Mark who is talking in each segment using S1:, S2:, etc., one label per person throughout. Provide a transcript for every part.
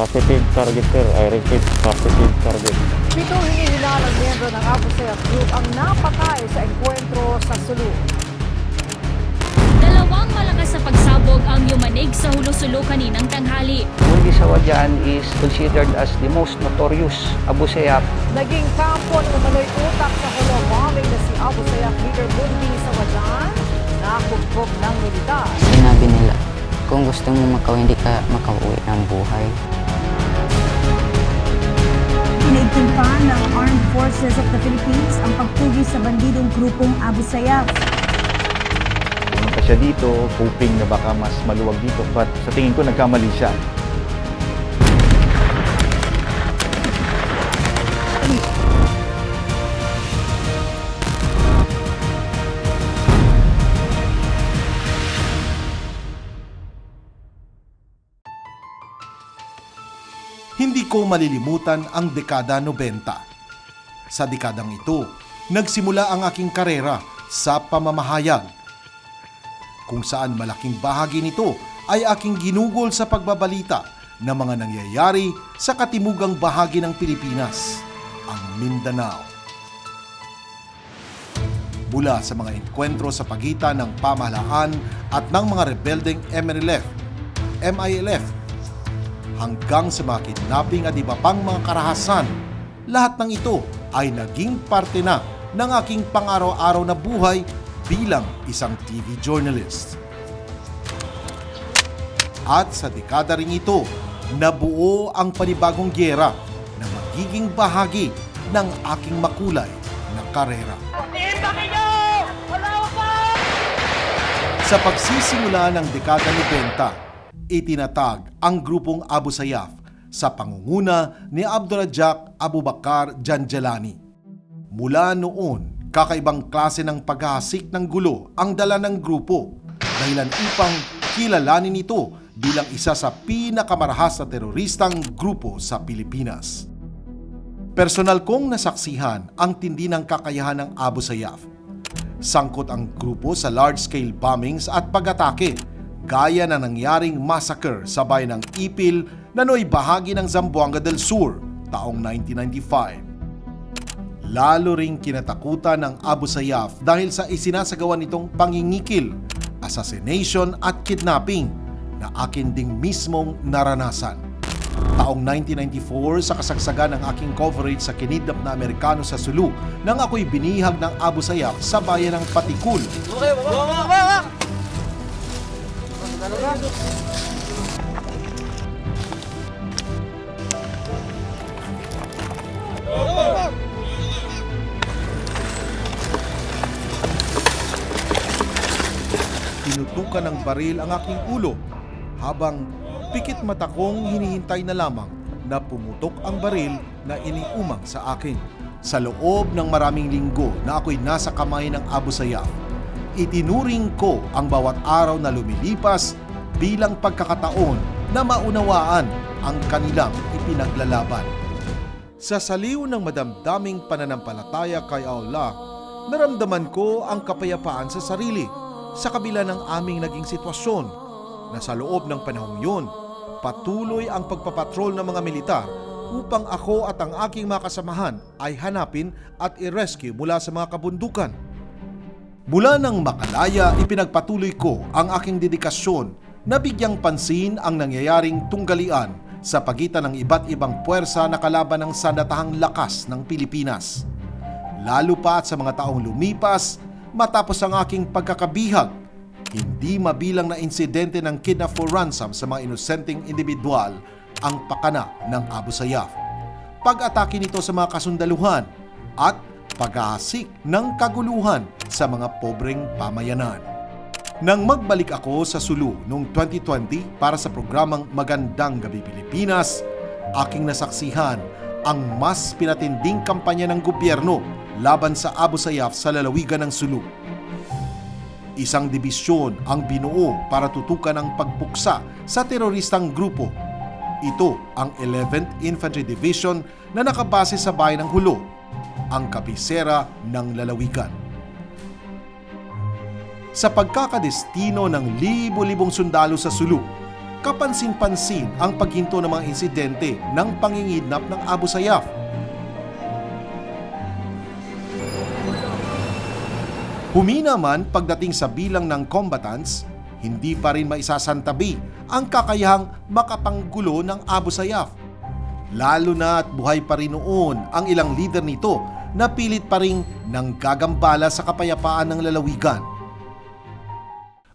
S1: Positive target sir. I repeat, positive target.
S2: Pito hinihilalang miyembro ng Sayyaf Group ang napatay sa enkwentro sa Sulu.
S3: Dalawang malakas sa pagsabog ang yumanig sa hulo-sulo kaninang tanghali.
S4: Mundi Sawadyan is considered as the most notorious Abu Sayyaf
S2: Naging kampo ng umano'y utak sa holo bombing na si Abu Sayyaf leader Bundi sa Wajan, nakugbog ng militar.
S5: Sinabi nila, kung gusto mo makaw, hindi ka makauwi ng buhay.
S6: Forces of the Philippines ang pagpugi sa bandidong grupong Abu Sayyaf.
S7: Pumunta siya dito, hoping na baka mas maluwag dito. But sa tingin ko, nagkamali siya.
S8: Hindi ko malilimutan ang dekada 90. Sa dekadang ito, nagsimula ang aking karera sa pamamahayag. Kung saan malaking bahagi nito ay aking ginugol sa pagbabalita ng mga nangyayari sa katimugang bahagi ng Pilipinas, ang Mindanao. Mula sa mga enkwentro sa pagitan ng pamahalaan at ng mga rebeldeng MNLF, MILF hanggang sa mga kidnapping at iba pang mga karahasan. Lahat ng ito ay naging parte na ng aking pang-araw-araw na buhay bilang isang TV journalist. At sa dekada ring ito, nabuo ang panibagong gyera na magiging bahagi ng aking makulay na karera. Sa pagsisimula ng dekada 90, itinatag ang grupong Abu Sayyaf sa pangunguna ni Abdurajak Abu Bakar Janjalani. Mula noon, kakaibang klase ng paghahasik ng gulo ang dala ng grupo dahilan upang kilalanin ito bilang isa sa pinakamarahas na teroristang grupo sa Pilipinas. Personal kong nasaksihan ang tindi ng kakayahan ng Abu Sayyaf. Sangkot ang grupo sa large-scale bombings at pag-atake, gaya na nangyaring massacre sa bayan ng Ipil na no'y bahagi ng Zamboanga del Sur taong 1995. Lalo ring kinatakutan ng Abu Sayyaf dahil sa isinasagawa nitong pangingikil, assassination at kidnapping na akin ding mismong naranasan. Taong 1994 sa kasagsagan ng aking coverage sa kinidnap na Amerikano sa Sulu nang ako'y binihag ng Abu Sayyaf sa bayan ng Patikul. Tinutukan ng baril ang aking ulo habang pikit mata kong hinihintay na lamang na pumutok ang baril na iniumang sa akin. Sa loob ng maraming linggo na ako'y nasa kamay ng Abu Sayyaf, itinuring ko ang bawat araw na lumilipas bilang pagkakataon na maunawaan ang kanilang ipinaglalaban. Sa saliw ng madamdaming pananampalataya kay Allah, naramdaman ko ang kapayapaan sa sarili sa kabila ng aming naging sitwasyon na sa loob ng panahong yun, patuloy ang pagpapatrol ng mga militar upang ako at ang aking mga kasamahan ay hanapin at i-rescue mula sa mga kabundukan. Mula ng makalaya, ipinagpatuloy ko ang aking dedikasyon na bigyang pansin ang nangyayaring tunggalian sa pagitan ng iba't ibang puwersa na kalaban ng sandatahang lakas ng Pilipinas. Lalo pa at sa mga taong lumipas matapos ang aking pagkakabihag, hindi mabilang na insidente ng kidnap for ransom sa mga inosenteng individual ang pakana ng Abu Sayyaf. Pag-atake nito sa mga kasundaluhan at paghahasik ng kaguluhan sa mga pobreng pamayanan. Nang magbalik ako sa Sulu noong 2020 para sa programang Magandang Gabi Pilipinas, aking nasaksihan ang mas pinatinding kampanya ng gobyerno laban sa Abu Sayyaf sa lalawigan ng Sulu. Isang dibisyon ang binuo para tutukan ang pagpuksa sa teroristang grupo. Ito ang 11th Infantry Division na nakabase sa bayan ng Hulo, ang kabisera ng lalawigan. Sa pagkakadestino ng libo-libong sundalo sa Sulu, kapansin-pansin ang paghinto ng mga insidente ng pangingidnap ng Abu Sayyaf. Humina man pagdating sa bilang ng combatants, hindi pa rin maisasantabi ang kakayahang makapanggulo ng Abu Sayyaf. Lalo na at buhay pa rin noon ang ilang leader nito na pilit pa rin nanggagambala sa kapayapaan ng lalawigan.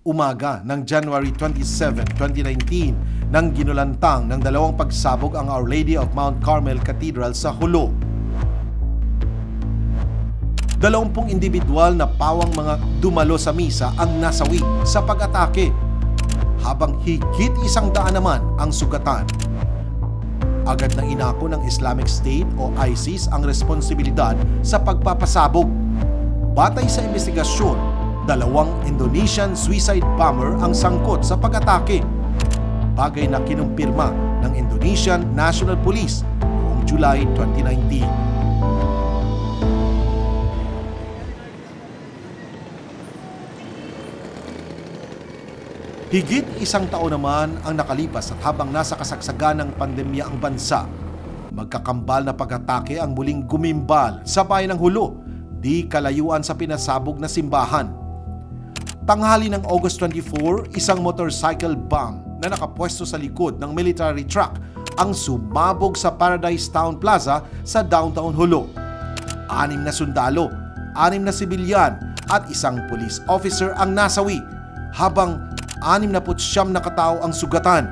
S8: Umaga ng January 27, 2019 nang ginulantang ng dalawang pagsabog ang Our Lady of Mount Carmel Cathedral sa Hulo. Dalawampung individual na pawang mga dumalo sa misa ang nasawi sa pag-atake habang higit isang daan naman ang sugatan. Agad na inako ng Islamic State o ISIS ang responsibilidad sa pagpapasabog. Batay sa investigasyon, dalawang Indonesian suicide bomber ang sangkot sa pag-atake. Bagay na kinumpirma ng Indonesian National Police noong July 2019. Higit isang taon naman ang nakalipas at habang nasa kasagsagan ng pandemya ang bansa, magkakambal na pag-atake ang muling gumimbal sa bayan ng Hulo, di kalayuan sa pinasabog na simbahan. Tanghali ng August 24, isang motorcycle bomb na nakapwesto sa likod ng military truck ang sumabog sa Paradise Town Plaza sa downtown Hulo. Anim na sundalo, anim na sibilyan at isang police officer ang nasawi habang 69 na katao ang sugatan.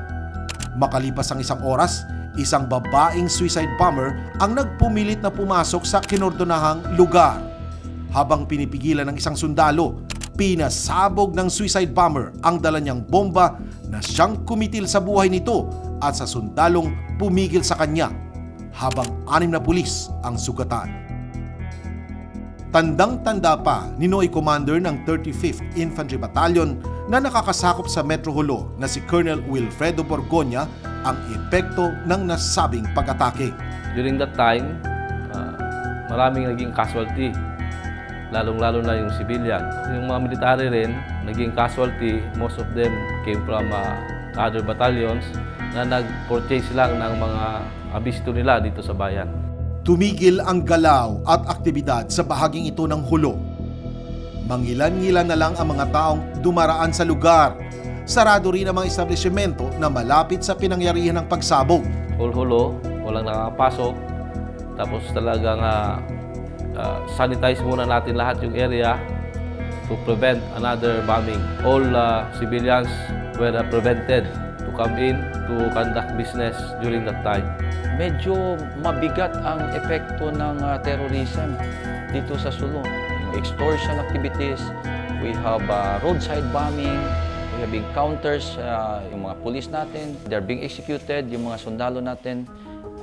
S8: Makalipas ang isang oras, isang babaeng suicide bomber ang nagpumilit na pumasok sa kinordonahang lugar. Habang pinipigilan ng isang sundalo, pinasabog ng suicide bomber ang dala niyang bomba na siyang kumitil sa buhay nito at sa sundalong pumigil sa kanya habang anim na pulis ang sugatan. Tandang-tanda pa ni Noy Commander ng 35th Infantry Battalion na nakakasakop sa Metro Hulo na si Colonel Wilfredo Borgonya ang epekto ng nasabing pag-atake.
S9: During that time, ah, maraming naging casualty. Lalong-lalo na yung civilian. Yung mga military rin, naging casualty. Most of them came from ah, other battalions na nag-purchase lang ng mga abisto nila dito sa bayan.
S8: Tumigil ang galaw at aktibidad sa bahaging ito ng Hulo. Mangilan-ngilan na lang ang mga taong dumaraan sa lugar. Sarado rin ang mga establishmento na malapit sa pinangyarihan ng pagsabog.
S9: Hulhulo, walang nakakapasok. Tapos talagang ah, ah, sanitize muna natin lahat yung area to prevent another bombing. All ah, civilians were ah, prevented to come in to conduct business during that time.
S4: Medyo mabigat ang epekto ng ah, terrorism dito sa Sulu. Yung extortion activities, we have ah, roadside bombing, we have encounters, ah, yung mga police natin, they're being executed, yung mga sundalo natin.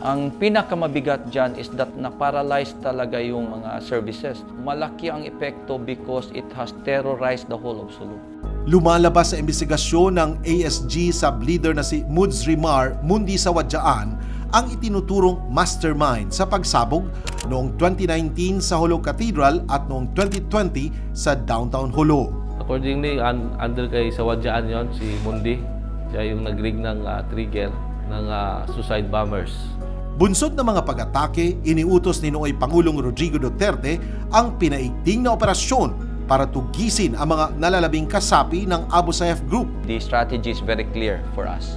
S4: Ang pinakamabigat dyan is that na-paralyze talaga yung mga services. Malaki ang epekto because it has terrorized the whole of Sulu.
S8: Lumalabas sa investigasyon ng ASG sub-leader na si Moods Rimar Mundi Sawadyaan ang itinuturong mastermind sa pagsabog noong 2019 sa Holo Cathedral at noong 2020 sa downtown Holo.
S9: Accordingly, un- under kay Sawadyaan yon si Mundi. Siya yung nag-rig ng ah, trigger ng ah, suicide bombers.
S8: Bunsod ng mga pag-atake, iniutos ni Nooy Pangulong Rodrigo Duterte ang pinaigting na operasyon para tugisin ang mga nalalabing kasapi ng Abu Sayyaf Group.
S4: The strategy is very clear for us.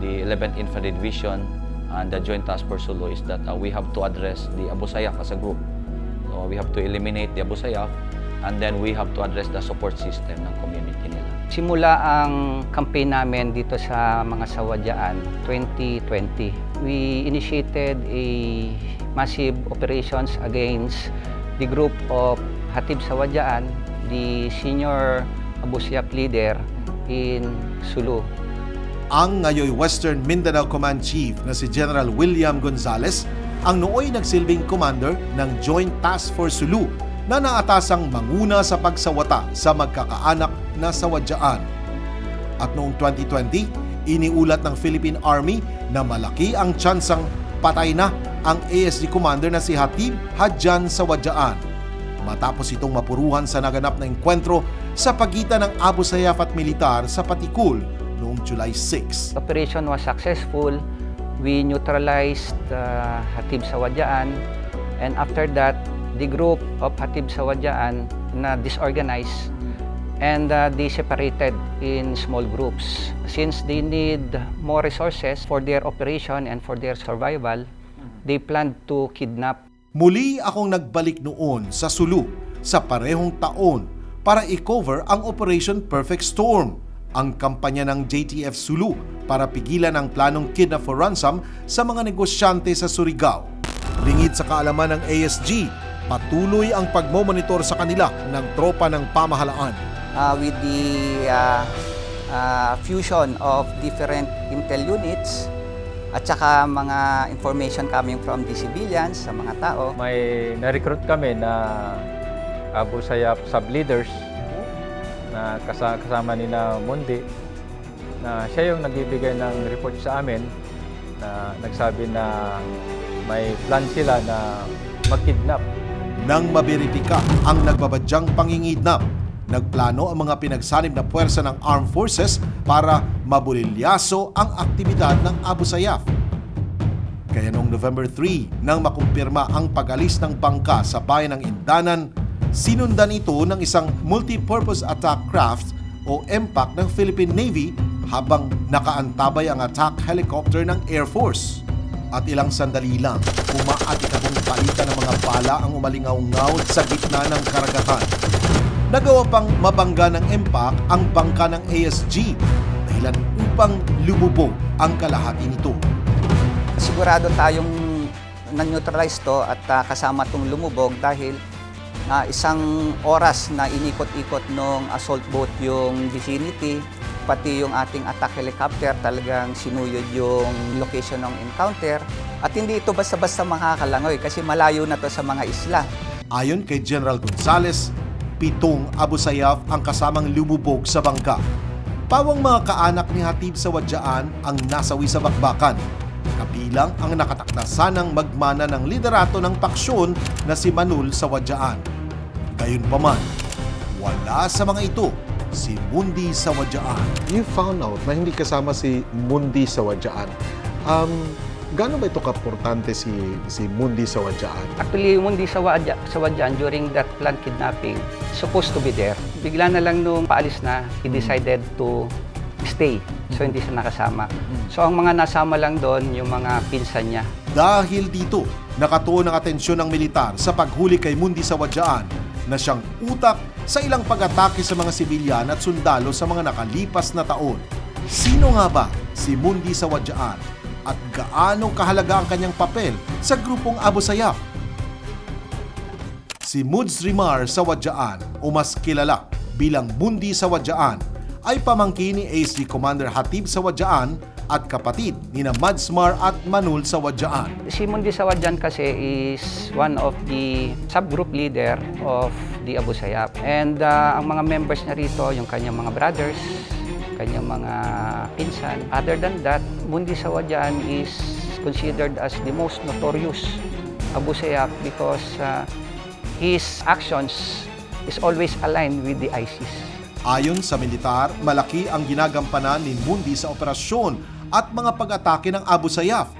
S4: The 11th Infantry Division and the Joint Task Force Sulu is that uh, we have to address the Abu Sayyaf as a group. So we have to eliminate the Abu Sayyaf and then we have to address the support system ng community nila.
S5: Simula ang campaign namin dito sa mga sawadyaan 2020, we initiated a massive operations against the group of Hatib Sawadyaan, the senior Abu Sayyaf leader in Sulu.
S8: Ang ngayoy Western Mindanao Command Chief na si General William Gonzales ang nooy nagsilbing commander ng Joint Task Force Sulu na naatasang manguna sa pagsawata sa magkakaanak na sawadyaan. At noong 2020, iniulat ng Philippine Army na malaki ang tsansang patay na ang ASD commander na si Hatib Hadjan Sawadyaan. Matapos itong mapuruhan sa naganap na engkwentro sa pagitan ng Abu Sayyaf at militar sa Patikul noong July 6.
S5: Operation was successful. We neutralized uh, Hatib Sawadyaan and after that, the group of Hatib Sawadyaan na disorganized and uh, they separated in small groups. Since they need more resources for their operation and for their survival, they planned to kidnap
S8: Muli akong nagbalik noon sa Sulu sa parehong taon para i-cover ang Operation Perfect Storm, ang kampanya ng JTF Sulu para pigilan ang planong kidnap for ransom sa mga negosyante sa Surigao. Lingid sa kaalaman ng ASG, patuloy ang pagmomonitor sa kanila ng tropa ng pamahalaan.
S5: Uh, with the uh, uh, fusion of different intel units at saka mga information coming from the civilians sa mga tao.
S10: may na-recruit kami na Abu Sayyaf sub-leaders na kasa- kasama ni na Mundi na siya yung nagbibigay ng report sa amin na nagsabi na may plan sila na mag-kidnap.
S8: Nang maberipika ang nagbabadyang pangingidnap, nagplano ang mga pinagsanib na puwersa ng armed forces para mabulilyaso ang aktibidad ng Abu Sayyaf. Kaya noong November 3, nang makumpirma ang pag-alis ng bangka sa bayan ng Indanan, sinundan ito ng isang multi-purpose attack craft o MPAC ng Philippine Navy habang nakaantabay ang attack helicopter ng Air Force. At ilang sandali lang, umaatikabong palitan ng mga bala ang umalingaw-ngaw sa gitna ng karagatan. Nagawa pang mabangga ng MPAC ang bangka ng ASG dahilan upang lumubog ang kalahati nito.
S5: Sigurado tayong na-neutralize to at uh, kasama tong lumubog dahil na isang oras na inikot-ikot nung assault boat yung vicinity, pati yung ating attack helicopter talagang sinuyod yung location ng encounter. At hindi ito basta-basta makakalangoy kasi malayo na to sa mga isla.
S8: Ayon kay General Gonzales, pitong Abu Sayyaf ang kasamang lumubog sa bangka. Pawang mga kaanak ni Hatib sa Wadyaan ang nasawi sa bakbakan. Kabilang ang nakatakdasan ng magmana ng liderato ng paksyon na si Manul sa Wadyaan. Gayunpaman, wala sa mga ito si Mundi sa Wadyaan.
S11: you found out na hindi kasama si Mundi sa Wadyaan. Um, gaano ba ito kaportante si si Mundi sa Wadyaan?
S5: Actually, yung hindi sa, Wadya, sa Wadyan during that planned kidnapping, supposed to be there. Bigla na lang nung paalis na, he decided to stay. So, hindi siya nakasama. So, ang mga nasama lang doon, yung mga pinsan niya.
S8: Dahil dito, nakatuon ang atensyon ng militar sa paghuli kay Mundi sa Wadyaan na siyang utak sa ilang pag-atake sa mga sibilyan at sundalo sa mga nakalipas na taon. Sino nga ba si Mundi sa Wadyaan at gaano kahalaga ang kanyang papel sa grupong Abu Sayyaf? Si Muds Rimar sa Wadyaan o mas kilala bilang Mundi sa Wadyaan ay pamangkin ni ASG Commander Hatib sa Wadyaan at kapatid ni na Madsmar at Manul sa Wadyaan.
S5: Si Mundi Sawadyan kasi is one of the subgroup leader of the Abu Sayyaf. And uh, ang mga members niya rito, yung kanyang mga brothers, kanyang mga pinsan. Other than that, Mundi Sawadyan is considered as the most notorious Abu Sayyaf because uh, his actions is always aligned with the ISIS.
S8: Ayon sa militar, malaki ang ginagampanan ni Mundi sa operasyon at mga pag-atake ng Abu Sayyaf.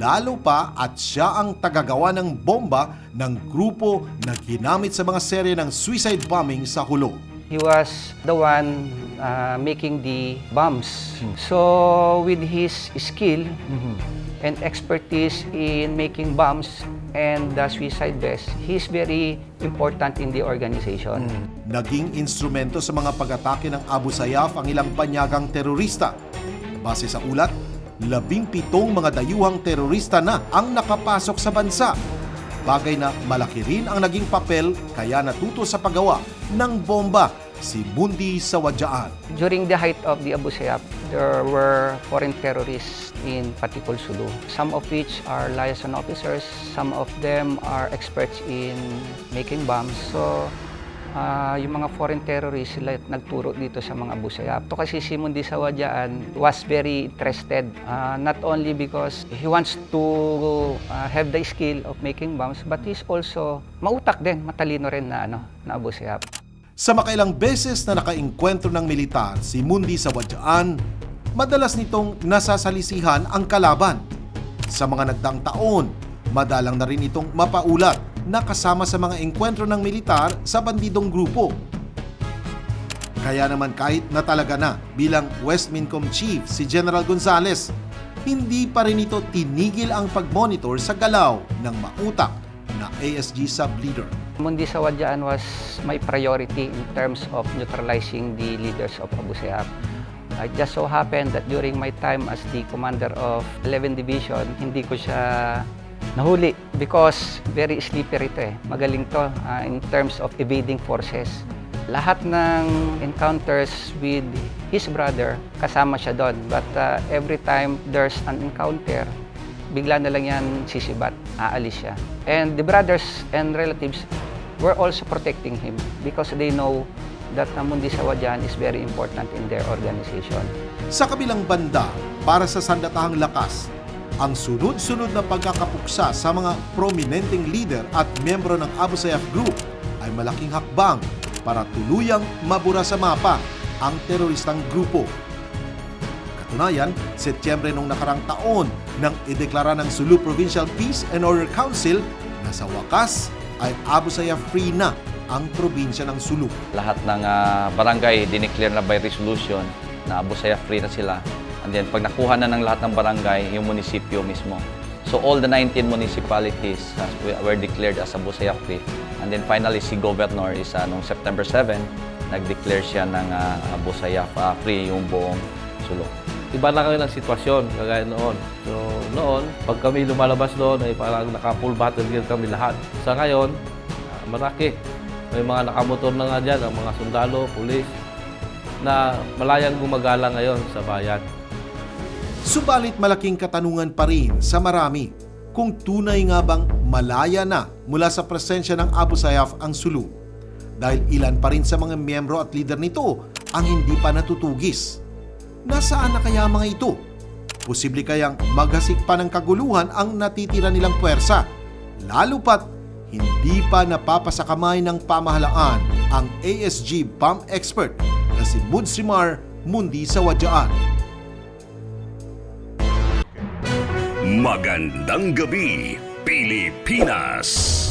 S8: Lalo pa at siya ang tagagawa ng bomba ng grupo na ginamit sa mga serye ng suicide bombing sa Hulo.
S5: He was the one uh, making the bombs. So with his skill and expertise in making bombs and the suicide vest, he's very important in the organization.
S8: Naging instrumento sa mga pag-atake ng Abu Sayyaf ang ilang banyagang terorista. Base sa ulat, labing pitong mga dayuhang terorista na ang nakapasok sa bansa. Bagay na malaki rin ang naging papel kaya natuto sa paggawa ng bomba si Mundi sa Wadyaan.
S5: During the height of the Abu Sayyaf, there were foreign terrorists in Patikul Sulu, some of which are liaison officers, some of them are experts in making bombs. So, ah, yung mga foreign terrorists, sila nagturo dito sa mga Abu Sayyaf. Ito kasi si Mundi Sawadyaan was very interested, ah, not only because he wants to ah, have the skill of making bombs, but he's also mautak din, matalino rin na, ano, na Abu Sayyaf.
S8: Sa makailang beses na nakainkwentro ng militar si Mundi sa Wadyaan, madalas nitong nasasalisihan ang kalaban. Sa mga nagdaang taon, madalang na rin itong mapaulat na kasama sa mga engkwentro ng militar sa bandidong grupo. Kaya naman kahit na talaga na bilang West Mincom Chief si General Gonzales, hindi pa rin ito tinigil ang pag-monitor sa galaw ng mautak na ASG sub-leader.
S5: Mundi Sawadyaan was my priority in terms of neutralizing the leaders of Abu Sayyaf. It just so happened that during my time as the commander of 11 Division, hindi ko siya nahuli because very slippery ito eh. Magaling to ah, in terms of evading forces. Lahat ng encounters with his brother, kasama siya doon. But ah, every time there's an encounter, bigla na lang yan sisibat, aalis siya. And the brothers and relatives were also protecting him because they know that Mundi Sawadyan is very important in their organization.
S8: Sa kabilang banda, para sa sandatahang lakas, ang sunod-sunod na pagkakapuksa sa mga prominenteng leader at membro ng Abu Sayyaf Group ay malaking hakbang para tuluyang mabura sa mapa ang teroristang grupo. Katunayan, Setyembre nung nakarang taon nang ideklara ng Sulu Provincial Peace and Order Council na sa wakas ay Abu Sayyaf free na ang probinsya ng Sulu.
S4: Lahat ng ah, barangay dineclare na by resolution na Abu Sayyaf free na sila. And then pag nakuha na ng lahat ng barangay, yung munisipyo mismo. So all the 19 municipalities uh, were declared as Abu Sayyaf free. And then finally si Governor is uh, noong September 7, nag-declare siya ng ah, Abu ah, free yung buong sulok.
S9: Iba na kami ng sitwasyon, kagaya noon. So, noon, pag kami lumalabas doon, ay parang naka-full battle gear kami lahat. Sa ngayon, ah, maraki. May mga nakamotor na nga dyan, ang mga sundalo, pulis, na malayang gumagala ngayon sa bayan.
S8: Subalit malaking katanungan pa rin sa marami kung tunay nga bang malaya na mula sa presensya ng Abu Sayyaf ang Sulu. Dahil ilan pa rin sa mga miyembro at leader nito ang hindi pa natutugis. Nasaan na kaya mga ito? Posible kayang maghasik pa ng kaguluhan ang natitira nilang puwersa, lalo pat hindi pa napapasakamay ng pamahalaan ang ASG bomb expert na si Mudsimar Mundi Sawadyaan.
S12: Magandang gabi, Pilipinas!